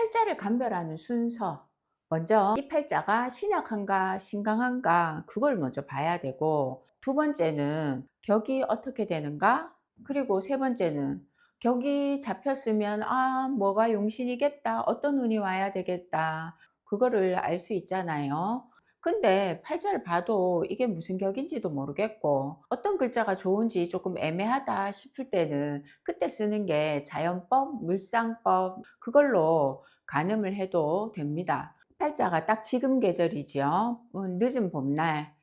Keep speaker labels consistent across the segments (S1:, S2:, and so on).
S1: 팔자를 감별하는 순서. 먼저 이 팔자가 신약한가 신강한가 그걸 먼저 봐야 되고 두 번째는 격이 어떻게 되는가 그리고 세 번째는 격이 잡혔으면 아 뭐가 용신이겠다 어떤 운이 와야 되겠다 그거를 알 수 있잖아요 근데 팔자를 봐도 이게 무슨 격인지도 모르겠고 어떤 글자가 좋은지 조금 애매하다 싶을 때는 그때 쓰는 게 자연법, 물상법 그걸로 가늠을 해도 됩니다. 팔자가 딱 지금 계절이죠. 어, 늦은 봄날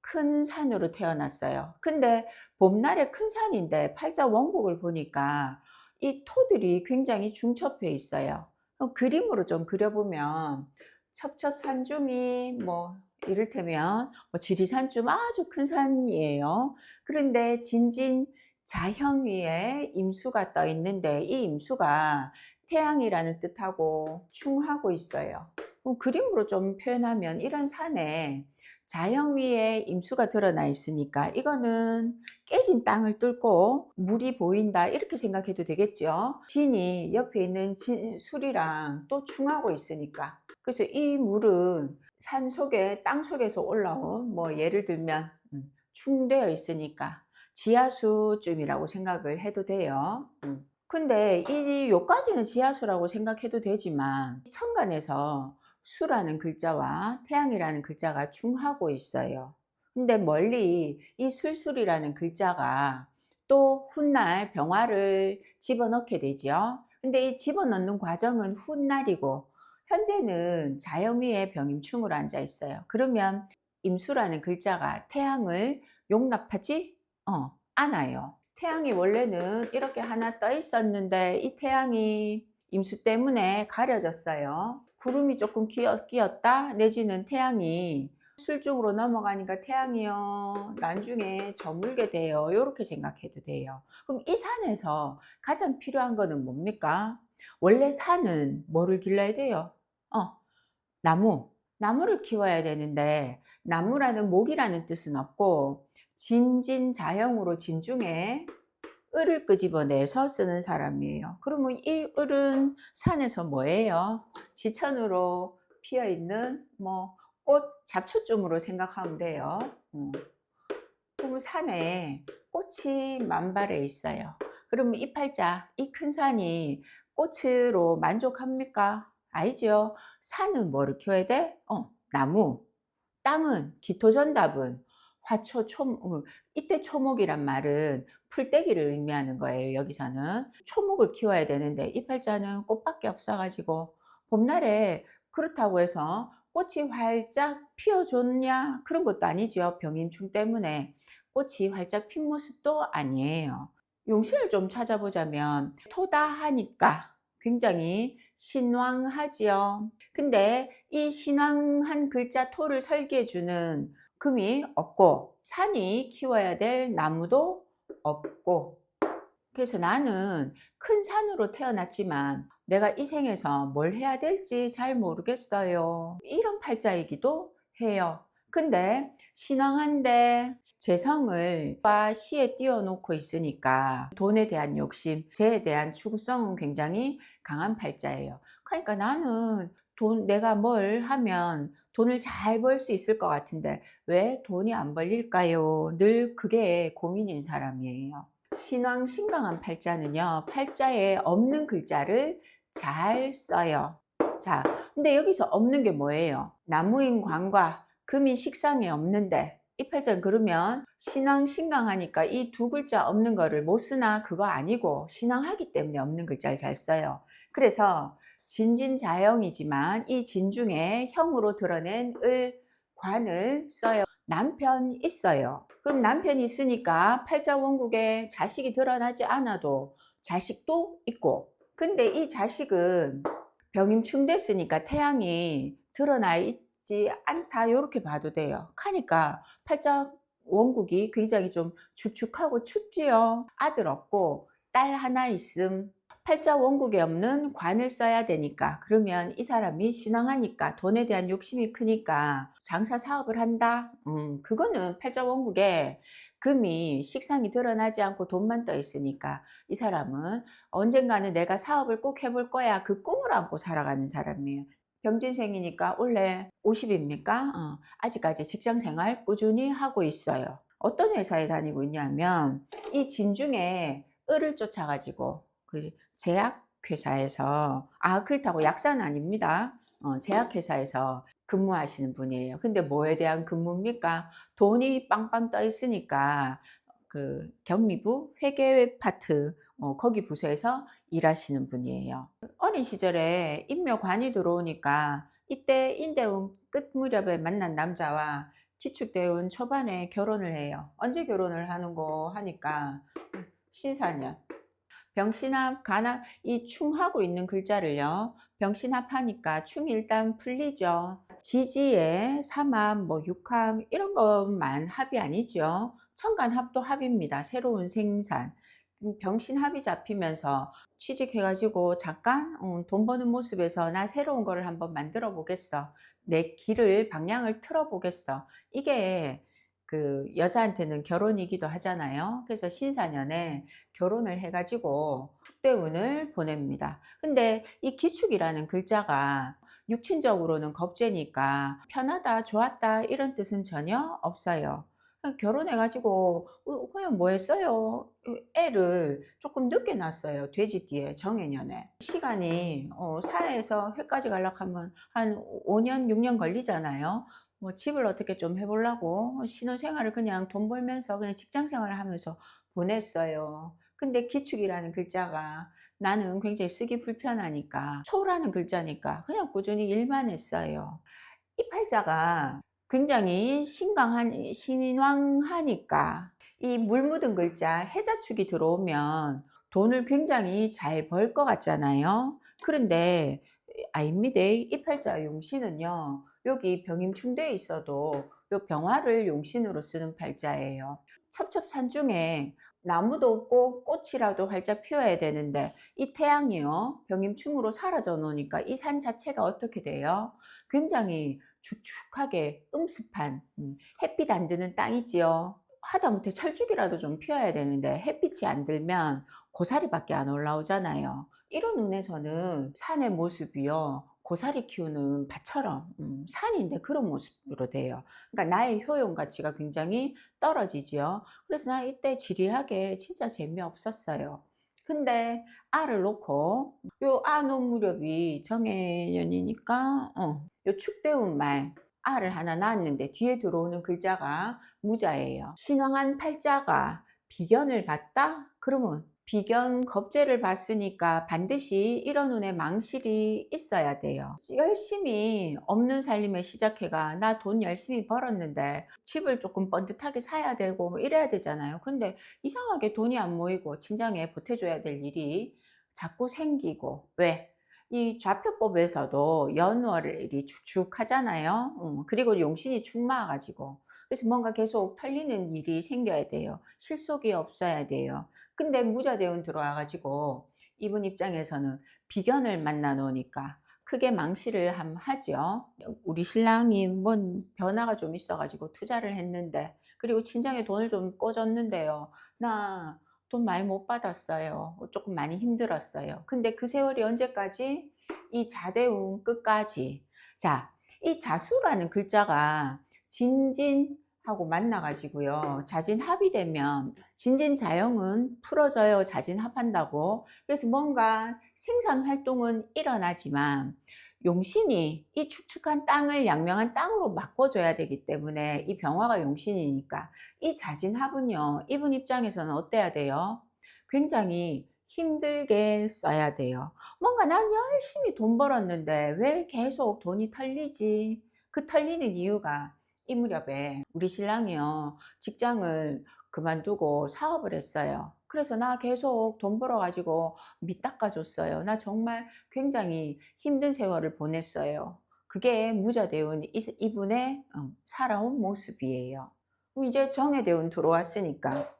S1: 큰 산으로 태어났어요. 근데 봄날에 큰 산인데 팔자 원국을 보니까 이 토들이 굉장히 중첩해 있어요. 그럼 그림으로 좀 그려보면 첩첩산중이 뭐 이를테면 뭐 지리산중 아주 큰 산이에요. 그런데 진진 자형 위에 임수가 떠 있는데 이 임수가 태양이라는 뜻하고 충하고 있어요. 그럼 그림으로 좀 표현하면 이런 산에 자형 위에 임수가 드러나 있으니까 이거는 깨진 땅을 뚫고 물이 보인다 이렇게 생각해도 되겠죠. 진이 옆에 있는 진, 술이랑 또 충하고 있으니까 그래서 이 물은 산 속에 땅 속에서 올라온 뭐 예를 들면 음, 충되어 있으니까 지하수쯤이라고 생각을 해도 돼요. 음. 근데 이 요까지는 지하수라고 생각해도 되지만 천간에서 수라는 글자와 태양이라는 글자가 중하고 있어요. 근데 멀리 이 술술이라는 글자가 또 훗날 병화를 집어넣게 되죠. 근데 이 집어넣는 과정은 훗날이고 현재는 자영위에 병임충으로 앉아 있어요. 그러면 임수라는 글자가 태양을 용납하지 어, 않아요. 태양이 원래는 이렇게 하나 떠 있었는데 이 태양이 임수 때문에 가려졌어요. 구름이 조금 끼었다? 내지는 태양이 술중으로 넘어가니까 태양이요. 나중에 저물게 돼요. 이렇게 생각해도 돼요. 그럼 이 산에서 가장 필요한 거는 뭡니까? 원래 산은 뭐를 길러야 돼요? 어 나무. 나무를 키워야 되는데 나무라는 목이라는 뜻은 없고 진진자형으로 진중에 을을 끄집어내서 쓰는 사람이에요. 그러면 이 을은 산에서 뭐예요? 지천으로 피어 있는 뭐 꽃 잡초쯤으로 생각하면 돼요. 음. 그러면 산에 꽃이 만발해 있어요. 그러면 이 팔자, 이 큰 산이 꽃으로 만족합니까? 아니죠. 산은 뭐를 키워야 돼? 어, 나무. 땅은 기토전답은 화초, 초, 어, 이때 초목이란 말은 풀떼기를 의미하는 거예요. 여기서는 초목을 키워야 되는데 이 팔자는 꽃밖에 없어가지고 봄날에 그렇다고 해서 꽃이 활짝 피어줬냐 그런 것도 아니죠. 병임충 때문에 꽃이 활짝 핀 모습도 아니에요. 용신을 좀 찾아보자면 토다 하니까 굉장히 신왕하지요. 근데 이 신왕한 글자 토를 설계해주는 금이 없고 산이 키워야 될 나무도 없고 그래서 나는 큰 산으로 태어났지만 내가 이 생에서 뭘 해야 될지 잘 모르겠어요. 이런 팔자이기도 해요. 근데 신앙한데 재성을 과 시에 띄워놓고 있으니까 돈에 대한 욕심, 재에 대한 추구성은 굉장히 강한 팔자예요. 그러니까 나는 돈 내가 뭘 하면 돈을 잘 벌 수 있을 것 같은데 왜 돈이 안 벌릴까요? 늘 그게 고민인 사람이에요. 신왕 신강한 팔자는요. 팔자에 없는 글자를 잘 써요. 자, 근데 여기서 없는 게 뭐예요? 나무인 관과 금이 식상에 없는데 이 팔자는 그러면 신앙 신강하니까 이 두 글자 없는 거를 못 쓰나 그거 아니고 신앙하기 때문에 없는 글자를 잘 써요. 그래서 진진자형이지만 이 진중에 형으로 드러낸 을, 관을 써요. 남편 있어요. 그럼 남편이 있으니까 팔자 원국에 자식이 드러나지 않아도 자식도 있고 근데 이 자식은 병임충 됐으니까 태양이 드러나 있지 않다 이렇게 봐도 돼요. 하니까 팔자 원국이 굉장히 좀 축축하고 춥지요. 아들 없고 딸 하나 있음 팔자 원국에 없는 관을 써야 되니까 그러면 이 사람이 신앙하니까 돈에 대한 욕심이 크니까 장사 사업을 한다 음 그거는 팔자 원국에 금이 식상이 드러나지 않고 돈만 떠 있으니까 이 사람은 언젠가는 내가 사업을 꼭 해볼 거야 그 꿈을 안고 살아가는 사람이에요. 병진생이니까 원래 50입니까? 어, 아직까지 직장 생활 꾸준히 하고 있어요. 어떤 회사에 다니고 있냐면 이 진중에 을을 쫓아가지고 그 제약회사에서 아 그렇다고 약사는 아닙니다. 어, 제약회사에서 근무하시는 분이에요. 근데 뭐에 대한 근무입니까? 돈이 빵빵 떠 있으니까 그 격리부 회계 파트 어, 거기 부서에서 일하시는 분이에요. 어린 시절에 임묘관이 들어오니까 이때 인대운 끝 무렵에 만난 남자와 기축대운 초반에 결혼을 해요. 언제 결혼을 하는 거 하니까 신사년. 병신합, 간합, 이 충하고 있는 글자를요. 병신합하니까 충이 일단 풀리죠. 지지에 삼합, 뭐 육합 이런 것만 합이 아니죠. 천간합도 합입니다. 새로운 생산. 음, 병신합이 잡히면서 취직해가지고 잠깐 음, 돈 버는 모습에서 나 새로운 거를 한번 만들어 보겠어. 내 길을 방향을 틀어 보겠어. 이게 그 여자한테는 결혼이기도 하잖아요. 그래서 신사년에 결혼을 해가지고 축대운을 보냅니다. 근데 이 기축이라는 글자가 육친적으로는 겁재니까 편하다, 좋았다 이런 뜻은 전혀 없어요. 결혼해가지고 어, 그냥 뭐 했어요? 애를 조금 늦게 낳았어요. 돼지띠에 정해년에. 시간이 어, 사회에서 회까지 가려고 하면 한 5년, 6년 걸리잖아요. 뭐 집을 어떻게 좀 해보려고 신혼생활을 그냥 돈 벌면서 그냥 직장 생활을 하면서 보냈어요. 근데 기축이라는 글자가 나는 굉장히 쓰기 불편하니까 소라는 글자니까 그냥 꾸준히 일만 했어요. 이 팔자가 굉장히 신강한 신왕하니까 이 물 묻은 글자 해자축이 들어오면 돈을 굉장히 잘 벌 것 같잖아요. 그런데 아닙니다. 이 팔자 용신은요. 여기 병임충대에 있어도 요 병화를 용신으로 쓰는 팔자예요. 첩첩산 중에 나무도 없고 꽃이라도 활짝 피어야 되는데 이 태양이요 병임충으로 사라져 놓으니까 이 산 자체가 어떻게 돼요? 굉장히 축축하게 음습한 음, 햇빛 안 드는 땅이지요. 하다못해 철쭉이라도 좀 피어야 되는데 햇빛이 안 들면 고사리밖에 안 올라오잖아요. 이런 눈에서는 산의 모습이요. 고사리 키우는 밭처럼 음, 산인데 그런 모습으로 돼요. 그러니까 나의 효용 가치가 굉장히 떨어지죠. 그래서 나 이때 지리하게 진짜 재미없었어요. 근데 알을 놓고 요 아놓은 무렵이 정해년이니까 어, 요 축대운 말 알을 하나 낳았는데 뒤에 들어오는 글자가 무자예요. 신왕한 팔자가 비견을 봤다? 그러면 비견 겁재를 봤으니까 반드시 이런 눈에 망실이 있어야 돼요. 열심히 없는 살림에 시작해가 나 돈 열심히 벌었는데 집을 조금 번듯하게 사야 되고 뭐 이래야 되잖아요. 근데 이상하게 돈이 안 모이고 진작에 보태줘야 될 일이 자꾸 생기고 왜? 이 좌표법에서도 연월이 축축하잖아요. 음, 그리고 용신이 축마가지고 그래서 뭔가 계속 털리는 일이 생겨야 돼요. 실속이 없어야 돼요. 근데 무자 대운 들어와가지고 이분 입장에서는 비견을 만나 놓으니까 크게 망실을 함 하죠. 우리 신랑이 뭔 변화가 좀 있어가지고 투자를 했는데 그리고 친정에 돈을 좀 꽂았는데요. 나 돈 많이 못 받았어요. 조금 많이 힘들었어요. 근데 그 세월이 언제까지? 이 자대운 끝까지. 자, 이 자수라는 글자가 진진 하고 만나가지고요. 자진합이 되면 진진자영은 풀어져요. 자진합한다고. 그래서 뭔가 생산 활동은 일어나지만 용신이 이 축축한 땅을 양명한 땅으로 바꿔줘야 되기 때문에 이 병화가 용신이니까 이 자진합은요. 이분 입장에서는 어때야 돼요? 굉장히 힘들게 써야 돼요. 뭔가 난 열심히 돈 벌었는데 왜 계속 돈이 털리지? 그 털리는 이유가 이 무렵에 우리 신랑이요 직장을 그만두고 사업을 했어요. 그래서 나 계속 돈 벌어 가지고 밑 닦아줬어요. 나 정말 굉장히 힘든 세월을 보냈어요. 그게 무자대운 이분의 어, 살아온 모습이에요. 이제 정해대운 들어왔으니까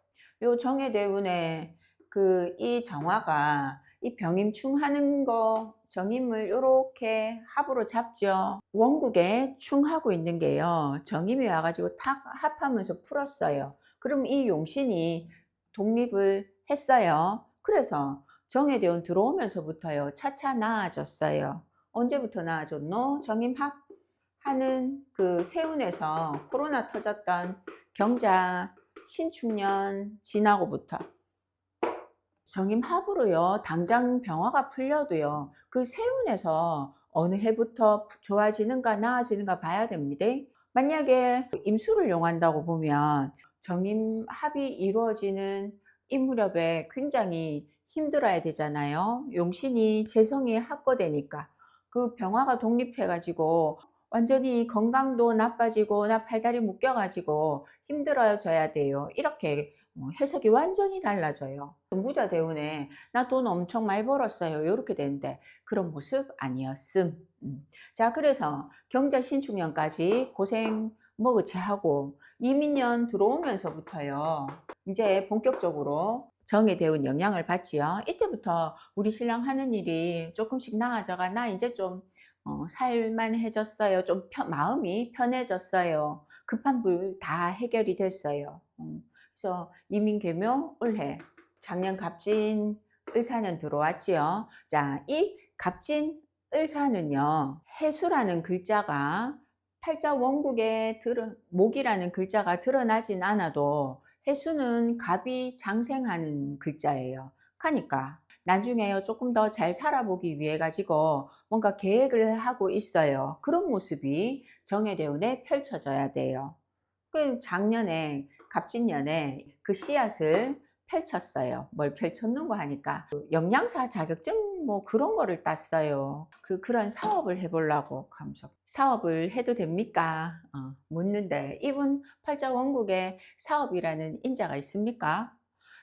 S1: 요 정해대운의 그 이 정화가 이 병임충 하는 거 정임을 이렇게 합으로 잡죠. 원국에 충하고 있는 게요. 정임이 와가지고 탁 합하면서 풀었어요. 그럼 이 용신이 독립을 했어요. 그래서 정해대원 들어오면서부터요. 차차 나아졌어요. 언제부터 나아졌노? 정임합 하는 그 세운에서 코로나 터졌던 경자 신축년 지나고부터 정임합으로요. 당장 병화가 풀려도요. 그 세운에서 어느 해부터 좋아지는가 나아지는가 봐야 됩니다. 만약에 임수를 용한다고 보면 정임합이 이루어지는 이 무렵에 굉장히 힘들어야 되잖아요. 용신이 재성이 합거되니까 그 병화가 독립해 가지고 완전히 건강도 나빠지고 나 팔다리 묶여 가지고 힘들어져야 돼요. 이렇게 어, 해석이 완전히 달라져요. 부자 대운에 나 돈 엄청 많이 벌었어요. 이렇게 되는데 그런 모습 아니었음. 음. 자 그래서 경자 신축년까지 고생 뭐그치 하고 이민년 들어오면서부터요. 이제 본격적으로 정에 대운 영향을 받지요. 이때부터 우리 신랑 하는 일이 조금씩 나아져가 나 이제 좀 어, 살만해졌어요. 좀 편- 마음이 편해졌어요. 급한 불 다 해결이 됐어요. 음, 그래서 이민개묘 올해 작년 갑진 을사년 들어왔지요. 자, 이 갑진 을사는요. 해수라는 글자가 팔자 원국에 드러, 목이라는 글자가 드러나진 않아도 해수는 갑이 장생하는 글자예요. 그러니까 나중에요 조금 더 잘 살아보기 위해 가지고 뭔가 계획을 하고 있어요. 그런 모습이 정해대운에 펼쳐져야 돼요. 그 작년에 갑진년에 그 씨앗을 펼쳤어요. 뭘 펼쳤는고 하니까 그 영양사 자격증 뭐 그런 거를 땄어요. 그 그런 사업을 해보려고 하면서 사업을 해도 됩니까? 어, 묻는데 이분 팔자 원국에 사업이라는 인자가 있습니까?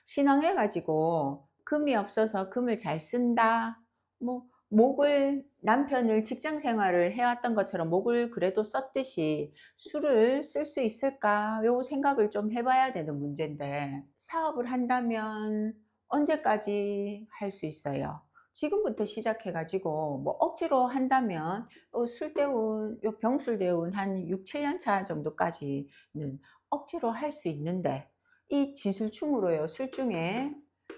S1: 신앙해 가지고 금이 없어서 금을 잘 쓴다. 뭐 목을 남편을 직장 생활을 해왔던 것처럼 목을 그래도 썼듯이 술을 쓸 수 있을까? 요 생각을 좀 해봐야 되는 문제인데 사업을 한다면 언제까지 할 수 있어요? 지금부터 시작해 가지고 뭐 억지로 한다면 어, 술대운, 요 병술 대운 한 6, 7년 차 정도까지는 억지로 할 수 있는데 이 지술충으로요 술중에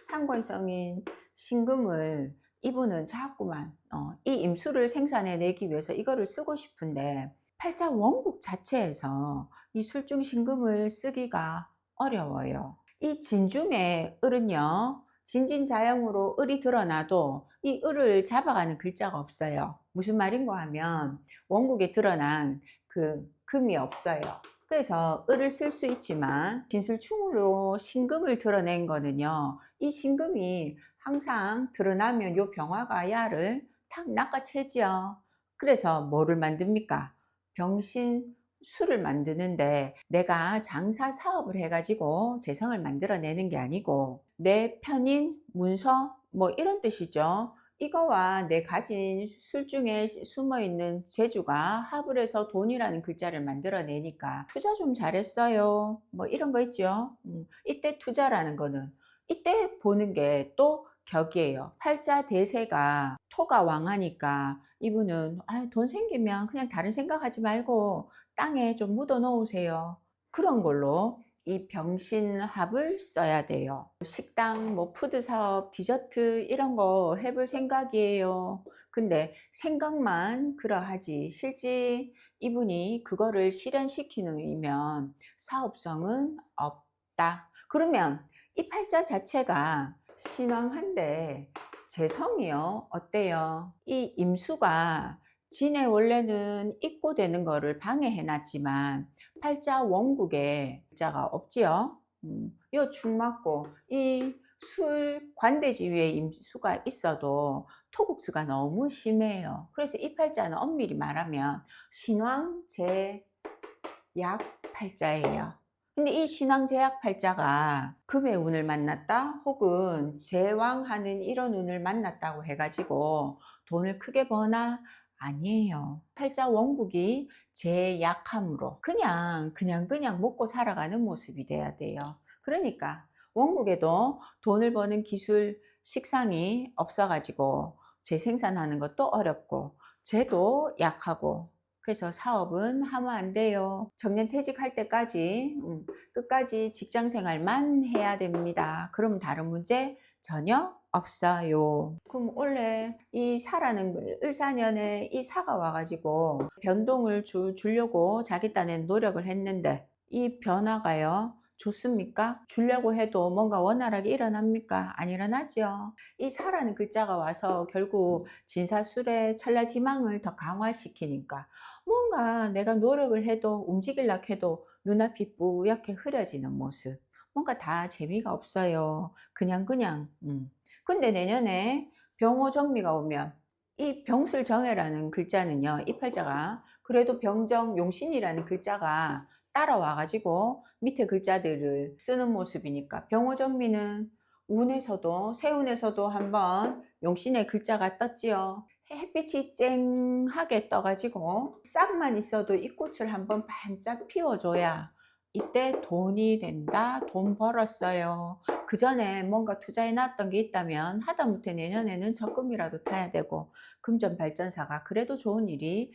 S1: 상관성인 신금을 이분은 자꾸만 어, 이 임수를 생산해 내기 위해서 이거를 쓰고 싶은데 팔자 원국 자체에서 이 술중 신금을 쓰기가 어려워요. 이 진중의 을은요. 진진자영으로 을이 드러나도 이 을을 잡아가는 글자가 없어요. 무슨 말인가 하면 원국에 드러난 그 금이 없어요. 그래서 을을 쓸 수 있지만 진술충으로 신금을 드러낸 거는요. 이 신금이 항상 드러나면 요 병화가 야를 탁 낚아채지요. 그래서 뭐를 만듭니까? 병신 술을 만드는데 내가 장사 사업을 해가지고 재성을 만들어내는 게 아니고 내 편인 문서 뭐 이런 뜻이죠. 이거와 내 가진 술 중에 숨어 있는 재주가 합을 해서 돈이라는 글자를 만들어내니까 투자 좀 잘했어요. 뭐 이런 거 있죠. 음, 이때 투자라는 거는 이때 보는 게 또 격이에요. 팔자 대세가 토가 왕하니까 이분은 아, 돈 생기면 그냥 다른 생각하지 말고 땅에 좀 묻어 놓으세요. 그런 걸로 이 병신합을 써야 돼요. 식당, 뭐 푸드 사업, 디저트 이런 거 해볼 생각이에요. 근데 생각만 그러하지 실제 이분이 그거를 실현시키면 사업성은 없다. 그러면 이 팔자 자체가 신왕한데 재성이요 어때요? 이 임수가 진의 원래는 입고 되는 거를 방해해 놨지만 팔자 원국에 자가 없지요. 음, 요축 맞고 이 술 관대지 위에 임수가 있어도 토국수가 너무 심해요. 그래서 이 팔자는 엄밀히 말하면 신왕 제약 팔자예요. 근데 이 신왕 제약 팔자가 금의 운을 만났다 혹은 제왕하는 이런 운을 만났다고 해가지고 돈을 크게 버나 아니에요. 팔자 원국이 제약함으로 그냥 그냥 그냥 먹고 살아가는 모습이 돼야 돼요. 그러니까 원국에도 돈을 버는 기술 식상이 없어가지고 재생산하는 것도 어렵고 재도 약하고 그래서 사업은 하면 안 돼요. 정년 퇴직할 때까지 음, 끝까지 직장 생활만 해야 됩니다. 그럼 다른 문제 전혀 없어요. 그럼 원래 이 사라는. 을사년에 이 사가 와가지고 변동을 주, 주려고 자기 딴엔 노력을 했는데 이 변화가요. 좋습니까? 주려고 해도 뭔가 원활하게 일어납니까? 안 일어나죠. 이 사라는 글자가 와서 결국 진사술의 찰나지망을 더 강화시키니까 뭔가 내가 노력을 해도 움직일라 해도 눈앞이 뿌옇게 흐려지는 모습. 뭔가 다 재미가 없어요. 그냥 그냥. 음. 근데 내년에 병호 정미가 오면 이 병술 정해라는 글자는요. 이 팔자가 그래도 병정 용신이라는 글자가 따라와가지고 밑에 글자들을 쓰는 모습이니까 병호정미는 운에서도 세운에서도 한번 용신의 글자가 떴지요. 햇빛이 쨍하게 떠가지고 싹만 있어도 이 꽃을 한번 반짝 피워줘야 이때 돈이 된다, 돈 벌었어요. 그 전에 뭔가 투자해 놨던 게 있다면 하다못해 내년에는 적금이라도 타야 되고 금전 발전사가 그래도 좋은 일이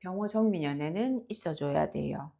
S1: 병호 정미년에는 있어줘야 돼요.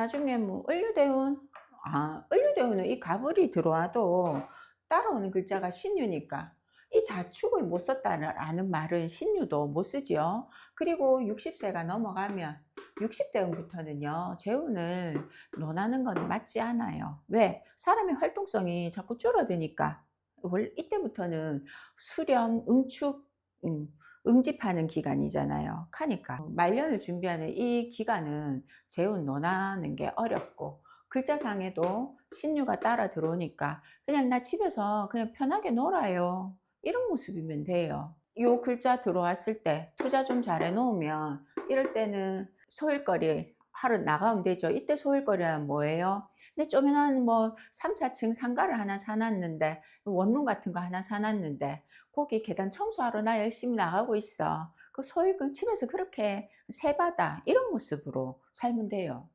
S1: 나중에 뭐 을류대운, 아 을류대운은 이 가불이 들어와도 따라오는 글자가 신유니까 이 자축을 못 썼다는 말은 신유도 못 쓰지요. 그리고 60세가 넘어가면 60대운부터는요, 재운을 논하는 건 맞지 않아요. 왜? 사람의 활동성이 자꾸 줄어드니까. 월 이때부터는 수렴, 응축, 음, 응집하는 기간이잖아요. 하니까 말년을 준비하는 이 기간은 재운 논하는 게 어렵고 글자상에도 신유가 따라 들어오니까 그냥 나 집에서 그냥 편하게 놀아요. 이런 모습이면 돼요. 요 글자 들어왔을 때 투자 좀 잘 해놓으면 이럴 때는 소일거리 하루 나가면 되죠. 이때 소일거리는 뭐예요? 근데 쪼매난 뭐 3, 4층 상가를 하나 사놨는데 원룸 같은 거 하나 사놨는데 거기 계단 청소하러 나 열심히 나가고 있어. 그 소일건 집에서 그렇게 세받아 이런 모습으로 살면 돼요.